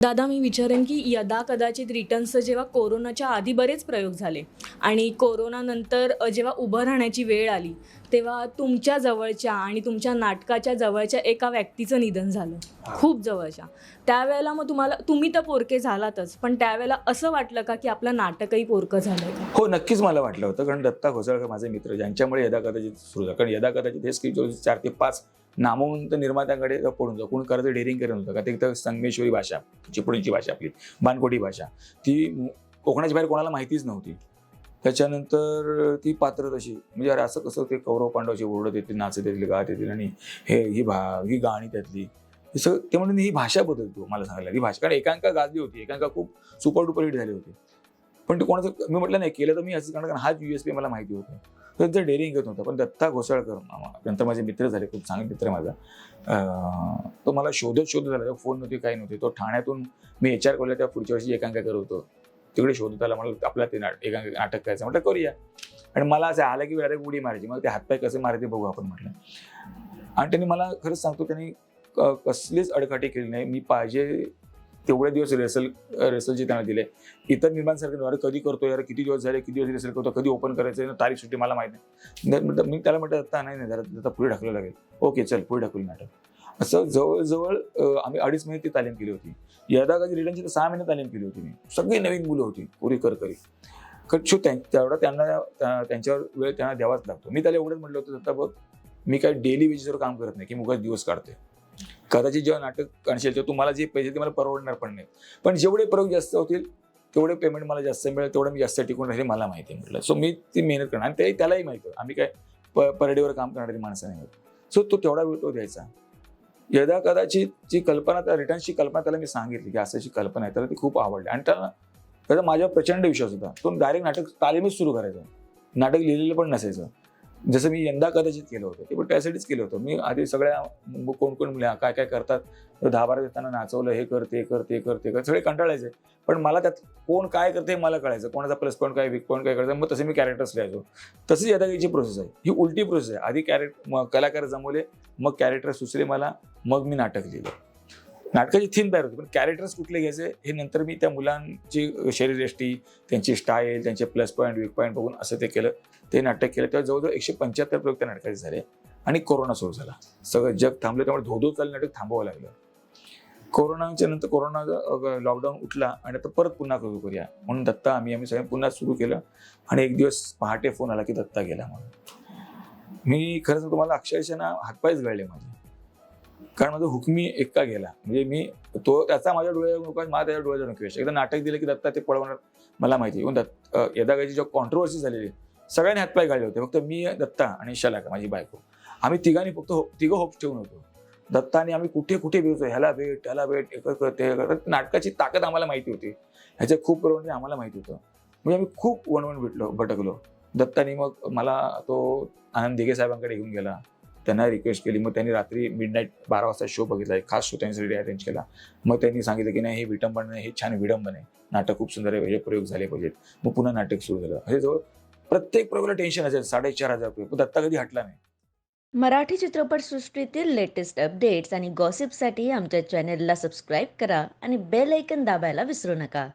दादा मी विचारेन की यदा कदाचित रिटर्न्सचं जेव्हा कोरोनाच्या आधी बरेच प्रयोग झाले आणि कोरोनानंतर जेव्हा उभं राहण्याची वेळ आली तेव्हा तुमच्या जवळच्या आणि तुमच्या नाटकाच्या जवळच्या एका व्यक्तीचं निधन झालं. खूप जवळच्या. त्यावेळेला मग तुम्हाला तुम्ही तर पोरके झालातच पण त्यावेळेला असं वाटलं का की आपलं नाटकही पोरकं झालं हो नक्कीच मला वाटलं होतं कारण दत्ता घोसाळकर माझे मित्र ज्यांच्यामुळे यदा कदाचित सुरू झालं. कारण यदा कदाचित हे स्क्रिप्ट चार ते पाच नामवंत निर्मात्यांकडे पडून जाऊ. कोण करायचं डेअरिंग करून होतं का? ते तर संगमेश्वरी भाषा चिपळूणची भाषा आपली बानकोटी भाषा. ती कोकणाच्या बाहेर कोणाला माहितीच नव्हती. त्याच्यानंतर ती पात्र तशी. म्हणजे अरे असं कसं ते कौरव पांडवची ओरडत येतील नाचत येतील गात येतील आणि हे ही भा ही गाणी त्यातली. सगळं ते म्हणून ही भाषा बदलतो मला सांगायला. ही भाषा कारण एकांका गाजली होती एकांका खूप सुपर डुपर हिट झाली होती. पण ते कोणाचं मी म्हटलं नाही केलं तर मी असं कारण हाच यू एस पी मला माहिती होतं. तर डेअरिंग घेत नव्हतं पण दत्ता घोसाळकर नंतर माझे मित्र झाले खूप चांगले मित्र आहे माझा. तो मला शोधत शोधत झाला फोन नव्हते काही नव्हते. तो ठाण्यातून मी एच आर कॉलेज त्या पुढच्या वर्षी एकांका करत होतो. तिकडे शोधत आला मला आपला ते नाट एका नाटक करायचं म्हटलं करूया. आणि मला असं आलं की डायरेक्ट उडी मारायची. मला ते हातपाय कसे मारायचे बघू आपण म्हटलं. आणि त्यांनी मला खरंच सांगतो त्यांनी क- कसलीच अडकाठी केली नाही. मी पाहिजे तेवढे दिवस रेसल रेसलचे त्यांना दिले. इतर निर्माणसारखे अरे कधी करतो यार किती दिवस झाले किती दिवस रेसल करतो कधी ओपन करायचं तारीख सुट्टी मला माहिती नाही. म्हटलं- मी त्याला म्हटलं आता नाही नाही जरा पुढे ढकलायला लागेल. ओके चल पुढे ढकलू नाटक. असं जवळजवळ आम्ही अडीच महिने ती तालीम केली होती. यदा रिटर्नची तर सहा महिने तालीम केली होती मी. सगळी नवीन मुलं होती पुरी करकरी कच्छु तेवढा त्यांना त्यांच्यावर वेळ त्यांना द्यावाच लागतो. मी त्याला एवढंच म्हटलं होतं आता बघ मी काय डेली बेसिसवर काम करत नाही की मुगाच दिवस काढते कदाचित जेव्हा नाटक आणशील तेव्हा तुम्हाला जे पैसे ते मला परवडणार पण नाही. पण जेवढे प्रयोग जास्त होतील तेवढे पेमेंट मला जास्त मिळेल तेवढं मी जास्त टिकून राहील मला माहिती आहे म्हटलं. सो मी ती मेहनत करणार. आणि ते त्यालाही माहिती आम्ही काय प पर डेवर काम करणारी माणसं नाही सो तो तेवढा वेळ तो द्यायचा. यदा कदाचित जी कल्पना त्या रिटर्नची कल्पना त्याला मी सांगितली की असं कल्पना आहे त्याला ती खूप आवडली. आणि त्याला त्याचा माझ्यावर प्रचंड विश्वास होता. तो डायरेक्ट नाटक तालीमच सुरू करायचा. नाटक लिहिलेलं पण नसायचं. जसं मी यंदा कदाचित केलं होतं ते पण त्यासाठीच केलं होतं. मी आधी सगळ्या कोण कोण मुल्या काय काय करतात? दहा बारा देताना नाचवलं हे कर ते कर ते कर ते कर. सगळे कंटाळायचे. पण मला त्यात कोण काय करते हे मला कळायचं. कोणाचा प्लस पॉईंट काय वीक पॉईंट काय करायचं मग तसे मी कॅरेक्टर्स लिहायचो. तसंच यदाची प्रोसेस आहे. ही उलटी प्रोसेस आहे. आधी कॅरेक्टर कलाकार जमवले मग कॅरेक्टर सुचले मला मग मी नाटक लिहिलं. नाटकाची थीम तयार होती. पण कॅरेक्टर्स कुठले घ्यायचे हे नंतर मी त्या मुलांची शरीरयष्टी त्यांची स्टाईल त्यांचे प्लस पॉईंट वीक पॉईंट बघून असं ते केलं. ते नाटक केलं. तेव्हा जवळजवळ एकशे पंच्याहत्तर प्रयोग त्या नाटकाचे झाले. आणि कोरोना सुरू झाला. सगळं जग थांबलं त्यामुळे धोधो चाललं नाटक थांबावं लागलं. कोरोनाच्या नंतर कोरोना लॉकडाऊन उठला आणि आता परत पुन्हा सुरू करूया. म्हणून दत्ता आम्ही आम्ही सगळ्यांनी पुन्हा सुरू केलं. आणि एक दिवस पहाटे फोन आला की दत्ता गेला म्हणून. मी खरंच तुम्हाला अक्षरशः ना हातपायच गळले माझे. कारण माझा हुकमी एक्का गेला. म्हणजे मी तो त्याचा माझ्या डोळ्यावर नको मला त्याच्या डोळ्यावर नको एकदा नाटक दिलं की दत्ता ते पळवणार मला माहिती येऊन दत्त यदागाची जेव्हा कॉन्ट्रोवर्सी झालेली सगळ्यांनी हातपाय गाळले होते. फक्त मी दत्ता आणि शलाका माझी बायको. आम्ही तिघांनी फक्त हो तिघं होप ठेवून होतो. दत्ताने आम्ही कुठे कुठे भेटतो ह्याला भेट त्याला भेट एक ते नाटकाची ताकद आम्हाला माहिती होती. ह्याच्या खूप प्रवृत्ती आम्हाला माहिती होतं. म्हणजे आम्ही खूप वणवण भेटलो भटकलो. दत्तानी मग मला तो आनंद दिघे साहेबांकडे घेऊन गेला. त्यांना रिक्वेस्ट केली. मग त्यांनी रात्री मिड नाईट बारा वाजता शो बघितला. एक खास शो त्यांच्यासाठी अरेंज केला. मग त्यांनी सांगितलं की नाही हे विटंबन हे छान विडंबन आहे. नाटक खूप सुंदर आहे हे प्रयोग झाले पाहिजेत. मग पुन्हा नाटक सुरू झालं. हे जवळ प्रत्येक प्रयोगाला टेन्शन असेल साडेचार हजार रुपये पण दत्ता कधी हटला नाही. मराठी चित्रपटसृष्टीतील लेटेस्ट अपडेट्स आणि गॉसिपसाठी आमच्या चॅनेलला सबस्क्राईब करा आणि बेल ऐकन दाबायला विसरू नका.